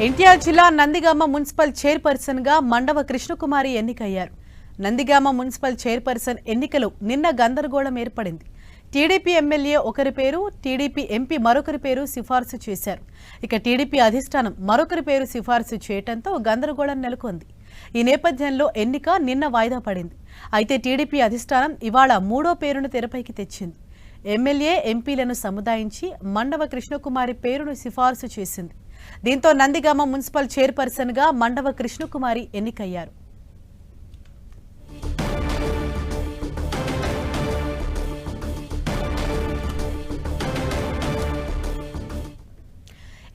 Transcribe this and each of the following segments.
ఎన్టీఆర్ జిల్లా నందిగామ మున్సిపల్ చైర్పర్సన్గా మండవ కృష్ణకుమారి ఎన్నికయ్యారు. నందిగామ మున్సిపల్ చైర్పర్సన్ ఎన్నికలో నిన్న గందరగోళం ఏర్పడింది. టీడీపీ ఎమ్మెల్యే ఒకరి పేరు టీడీపీ ఎంపీ మరొకరి పేరు సిఫార్సు చేశారు. ఇక టీడీపీ అధిష్టానం మరొకరి పేరు సిఫార్సు చేయడంతో గందరగోళం నెలకొంది. ఈ నేపథ్యంలో ఎన్నిక నిన్న వాయిదా పడింది. అయితే టీడీపీ అధిష్టానం ఇవాళ మూడో పేరును తెరపైకి తెచ్చింది. ఎమ్మెల్యే ఎంపీలను సముదాయించి మండవ కృష్ణకుమారి పేరును సిఫార్సు చేసింది. దీంతో నందిగామ మున్సిపల్ చైర్పర్సన్గా మండవ కృష్ణకుమారి ఎన్నికయ్యారు.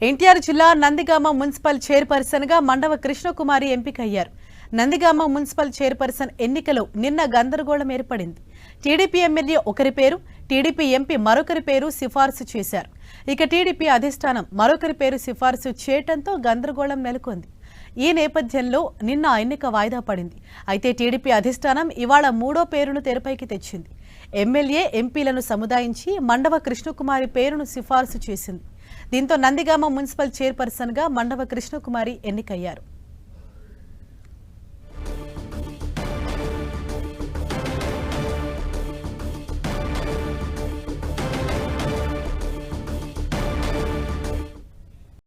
ఎన్టీఆర్ జిల్లా నందిగామ మున్సిపల్ చైర్పర్సన్గా మండవ కృష్ణకుమారి ఎంపికయ్యారు. నందిగామ మున్సిపల్ చైర్పర్సన్ ఎన్నికలో నిన్న గందరగోళం ఏర్పడింది. టీడీపీ ఎమ్మెల్యే ఒకరి పేరు టీడీపీ ఎంపీ మరొకరి పేరు సిఫార్సు చేశారు. ఇక టీడీపీ అధిష్టానం మరొకరి పేరు సిఫార్సు చేయటంతో గందరగోళం నెలకొంది. ఈ నేపథ్యంలో నిన్న ఆ ఎన్నిక వాయిదా పడింది. అయితే టీడీపీ అధిష్టానం ఇవాళ మూడో పేరును తెరపైకి తెచ్చింది. ఎమ్మెల్యే ఎంపీలను సముదాయించి మండవ కృష్ణకుమారి పేరును సిఫార్సు చేసింది. దీంతో నందిగామ మున్సిపల్ చైర్పర్సన్గా మండవ కృష్ణకుమారి ఎన్నికయ్యారు.